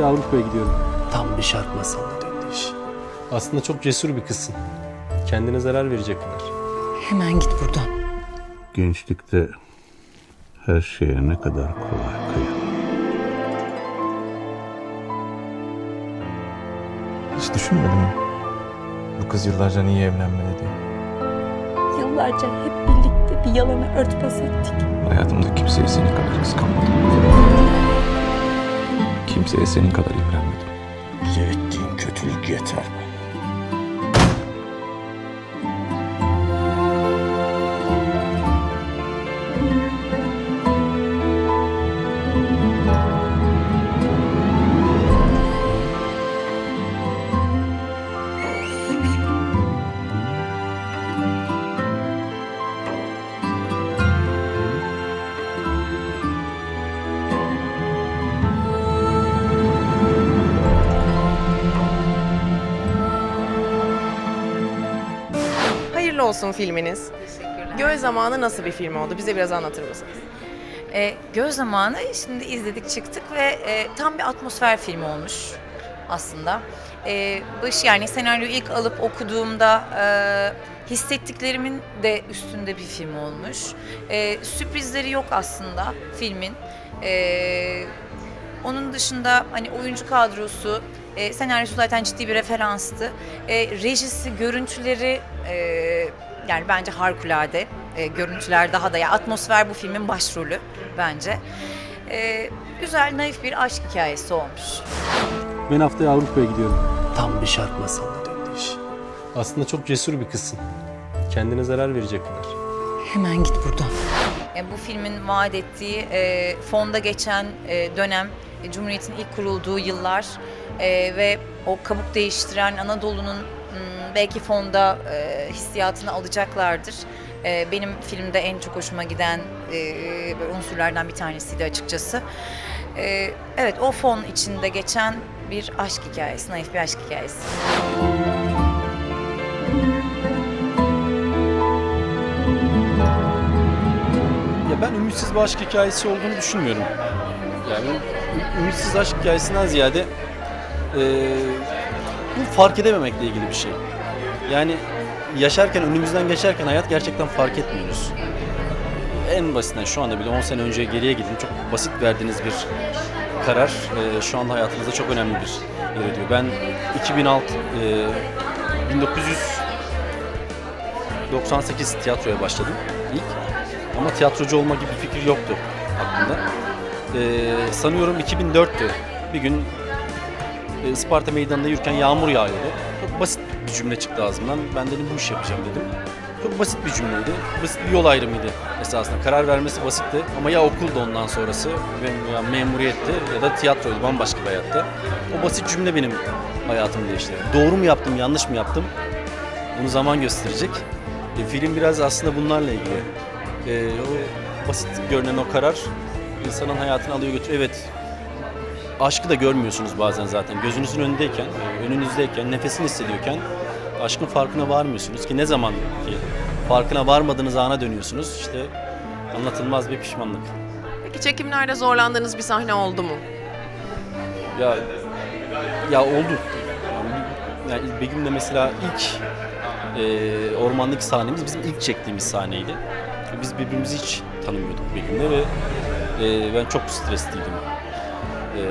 Haftaya Avrupa'ya gidiyorum. Tam bir şark masalına döndü iş. Aslında çok cesur bir kızsın. Kendine zarar verecek kadar. Hemen git buradan. Gençlikte her şeye ne kadar kolay kıyılır. Hiç düşünmedin mi? Bu kız yıllarca niye evlenmedi diye. Yıllarca hep birlikte bir yalanı örtbas ettik. Hayatımda kimseye senin kadar kıskanmadım. Kimseye senin kadar imrenmedim. Bize ettiğin kötülük yeter. Hayırlı olsun filminiz. Göl Zamanı nasıl bir film oldu? Bize biraz anlatır mısınız? E, Göz zamanı şimdi izledik çıktık ve e, tam bir atmosfer filmi olmuş aslında. E, baş yani senaryoyu ilk alıp okuduğumda e, hissettiklerimin de üstünde bir film olmuş. E, sürprizleri yok aslında filmin. E, onun dışında hani oyuncu kadrosu, e, senaryosu zaten ciddi bir referanstı. E, rejisi, görüntüleri e, yani bence harikulade. E, görüntüler daha da ya atmosfer bu filmin başrolü bence. E, güzel, naif bir aşk hikayesi olmuş. Ben haftaya Avrupa'ya gidiyorum. Tam bir şark masalına döndü iş. Aslında çok cesur bir kızsın. Kendine zarar verecek kadar. Hemen git buradan. bu filmin vaat ettiği e, fonda geçen e, dönem, e, Cumhuriyet'in ilk kurulduğu yıllar e, ve o kabuk değiştiren Anadolu'nun m, belki fonda e, hissiyatını alacaklardır. E, benim filmde en çok hoşuma giden e, unsurlardan bir tanesiydi açıkçası. E, evet, o fon içinde geçen bir aşk hikayesi, naif bir aşk hikayesi. Ya ben ümitsiz bir aşk hikayesi olduğunu düşünmüyorum. Yani ümitsiz aşk hikayesinden ziyade bu fark edememekle ilgili bir şey. Yani yaşarken, önümüzden geçerken hayat gerçekten fark etmiyoruz. En basitinden şu anda bile 10 sene önce geriye gidin çok basit verdiğiniz bir karar eee, şu anda hayatınızda çok önemli bir yer ediyor. Ben 2006 eee 1998 tiyatroya başladım ilk. Ama tiyatrocu olma gibi bir fikir yoktu aklımda. Ee, sanıyorum 2004'tü. Bir gün e, Isparta meydanında yürürken yağmur yağıyordu. Çok basit bir cümle çıktı ağzımdan. Ben dedim bu işi yapacağım dedim. Çok basit bir cümleydi. Basit bir yol ayrımıydı esasında. Karar vermesi basitti ama ya okuldu ondan sonrası ya memuriyetti ya da tiyatroydu bambaşka bir hayatta. O basit cümle benim hayatımı değiştirdi. Doğru mu yaptım, yanlış mı yaptım? Bunu zaman gösterecek. E, film biraz aslında bunlarla ilgili. E, o basit görünen o karar insanın hayatını alıyor götürüyor. Evet, aşkı da görmüyorsunuz bazen zaten. Gözünüzün önündeyken, önünüzdeyken, nefesini hissediyorken aşkın farkına varmıyorsunuz ki ne zaman ki farkına varmadığınız ana dönüyorsunuz. İşte anlatılmaz bir pişmanlık. Peki çekimlerde zorlandığınız bir sahne oldu mu? Ya ya oldu. Yani, yani Begüm'le mesela ilk e, ormandaki sahnemiz bizim ilk çektiğimiz sahneydi. Biz birbirimizi hiç tanımıyorduk Begüm'le ve e, ben çok stresliydim. E,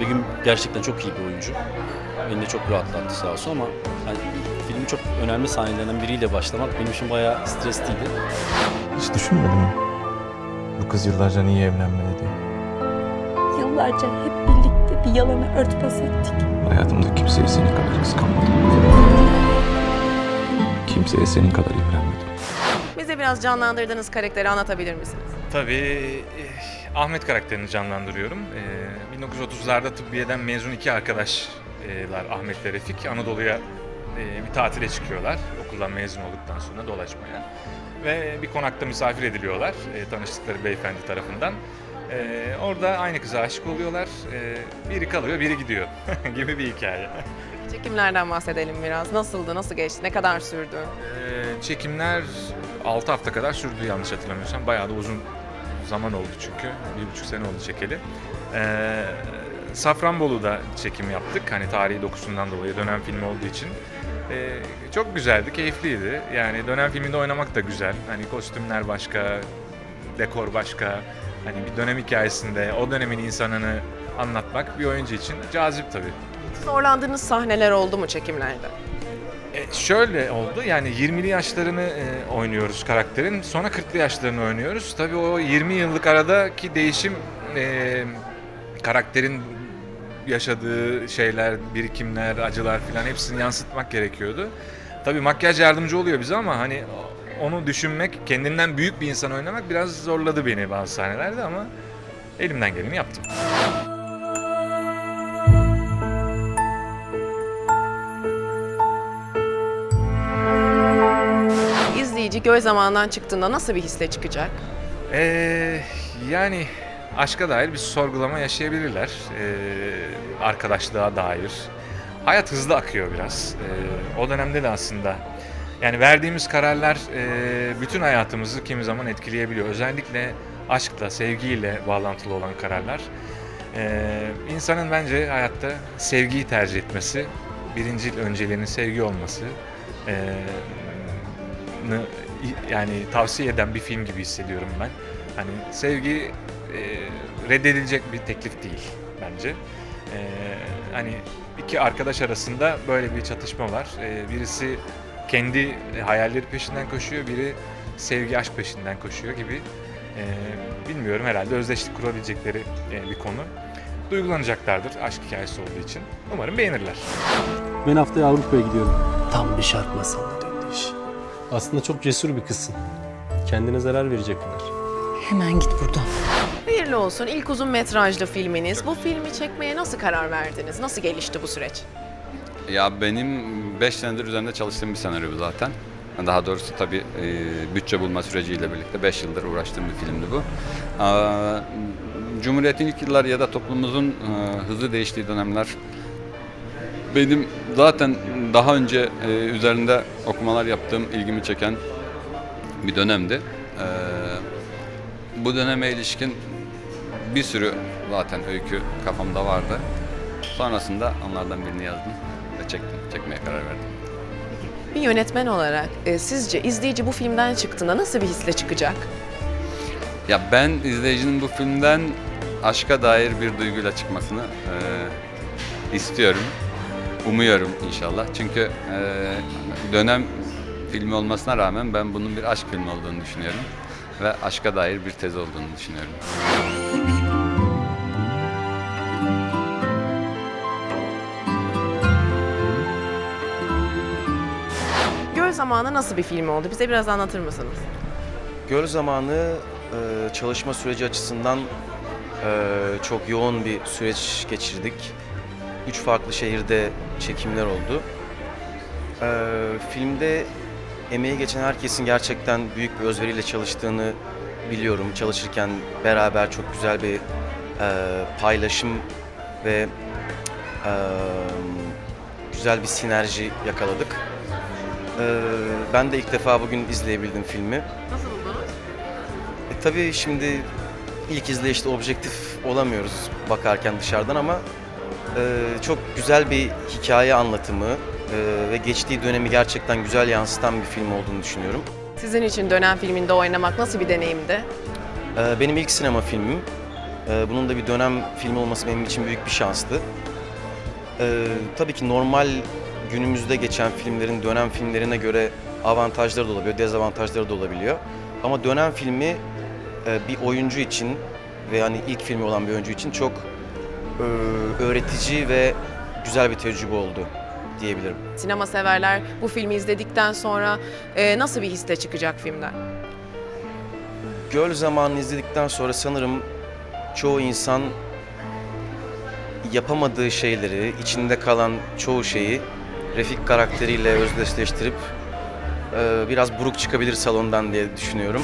Begüm gerçekten çok iyi bir oyuncu. Beni de çok rahatlattı sağ olsun ama hani filmin çok önemli sahnelerinden biriyle başlamak benim için bayağı stresliydi. Hiç düşünmedin mi? Bu kız yıllarca niye evlenmedi diye. Yıllarca hep birlikte bir yalanı örtbas ettik. Hayatımda kimseye senin kadar kıskanmadım. Kimseye senin kadar imrenmedim. Bize biraz canlandırdığınız karakteri anlatabilir misiniz? Tabii eh, Ahmet karakterini canlandırıyorum. Eh, 1930'larda tıbbiyeden mezun iki arkadaşlar Ahmet ve Refik Anadolu'ya eh, bir tatile çıkıyorlar okuldan mezun olduktan sonra dolaşmaya. Ve bir konakta misafir ediliyorlar eh, tanıştıkları beyefendi tarafından. Eh, orada aynı kıza aşık oluyorlar. Eh, biri kalıyor, biri gidiyor gibi bir hikaye. Çekimlerden bahsedelim biraz. Nasıldı, nasıl geçti, ne kadar sürdü? Eh, çekimler 6 hafta kadar sürdü yanlış hatırlamıyorsam. Bayağı da uzun zaman oldu çünkü. Bir buçuk sene oldu çekeli. Ee, Safranbolu'da çekim yaptık. Hani tarihi dokusundan dolayı dönem filmi olduğu için. Ee, çok güzeldi, keyifliydi. Yani dönem filminde oynamak da güzel. Hani kostümler başka, dekor başka. Hani bir dönem hikayesinde o dönemin insanını anlatmak bir oyuncu için cazip tabii. Zorlandığınız sahneler oldu mu çekimlerde? E, şöyle oldu yani 20'li yaşlarını e, oynuyoruz karakterin sonra 40'lı yaşlarını oynuyoruz. Tabii o 20 yıllık aradaki değişim e, karakterin yaşadığı şeyler, birikimler, acılar falan hepsini yansıtmak gerekiyordu. Tabii makyaj yardımcı oluyor bize ama hani onu düşünmek, kendinden büyük bir insan oynamak biraz zorladı beni bazı sahnelerde ama elimden geleni yaptım. Göz zamanından çıktığında nasıl bir hisle çıkacak? Ee, yani aşka dair bir sorgulama yaşayabilirler. Ee, arkadaşlığa dair. Hayat hızlı akıyor biraz. Ee, o dönemde de aslında yani verdiğimiz kararlar e, bütün hayatımızı kimi zaman etkileyebiliyor. Özellikle aşkla, sevgiyle bağlantılı olan kararlar. Ee, insanın bence hayatta sevgiyi tercih etmesi, birinci önceliğinin sevgi olması, nı- yani tavsiye eden bir film gibi hissediyorum ben. Hani sevgi e, reddedilecek bir teklif değil bence. E, hani iki arkadaş arasında böyle bir çatışma var. E, birisi kendi hayalleri peşinden koşuyor, biri sevgi aşk peşinden koşuyor gibi. E, bilmiyorum herhalde özdeşlik kurabilecekleri e, bir konu. Duygulanacaklardır aşk hikayesi olduğu için. Umarım beğenirler. Ben haftaya Avrupa'ya gidiyorum. Tam bir şark iş. Aslında çok cesur bir kızsın. Kendine zarar verecek kadar. Hemen git buradan. Hayırlı olsun ilk uzun metrajlı filminiz. Bu filmi çekmeye nasıl karar verdiniz? Nasıl gelişti bu süreç? Ya benim 5 senedir üzerinde çalıştığım bir senaryo bu zaten. Daha doğrusu tabii e, bütçe bulma süreciyle birlikte 5 yıldır uğraştığım bir filmdi bu. Cumhuriyet'in ilk yılları ya da toplumumuzun e, hızlı değiştiği dönemler benim zaten daha önce e, üzerinde okumalar yaptığım, ilgimi çeken bir dönemdi. E, bu döneme ilişkin bir sürü zaten öykü kafamda vardı. Sonrasında onlardan birini yazdım ve çektim, çekmeye karar verdim. Bir yönetmen olarak e, sizce izleyici bu filmden çıktığında nasıl bir hisle çıkacak? Ya ben izleyicinin bu filmden aşka dair bir duyguyla çıkmasını e, istiyorum. Umuyorum inşallah. Çünkü e, dönem filmi olmasına rağmen ben bunun bir aşk filmi olduğunu düşünüyorum. Ve aşka dair bir tez olduğunu düşünüyorum. Göl Zamanı nasıl bir film oldu? Bize biraz anlatır mısınız? Göl zamanı e, çalışma süreci açısından e, çok yoğun bir süreç geçirdik. Üç farklı şehirde çekimler oldu. E, filmde emeği geçen herkesin gerçekten büyük bir özveriyle çalıştığını biliyorum. Çalışırken beraber çok güzel bir e, paylaşım ve e, güzel bir sinerji yakaladık. E, ben de ilk defa bugün izleyebildim filmi. Nasıl buldunuz? E, tabii şimdi ilk izleyişte objektif olamıyoruz bakarken dışarıdan ama e, çok güzel bir hikaye anlatımı e, ve geçtiği dönemi gerçekten güzel yansıtan bir film olduğunu düşünüyorum. Sizin için dönem filminde oynamak nasıl bir deneyimdi? E, benim ilk sinema filmim. E, bunun da bir dönem filmi olması benim için büyük bir şanstı. E, tabii ki normal günümüzde geçen filmlerin dönem filmlerine göre avantajları da olabiliyor, dezavantajları da olabiliyor. Ama dönem filmi e, bir oyuncu için ve hani ilk filmi olan bir oyuncu için çok öğretici ve güzel bir tecrübe oldu diyebilirim. Sinema severler bu filmi izledikten sonra e, nasıl bir hisle çıkacak filmden? Göl zamanını izledikten sonra sanırım çoğu insan yapamadığı şeyleri, içinde kalan çoğu şeyi Refik karakteriyle özdeşleştirip e, biraz buruk çıkabilir salondan diye düşünüyorum.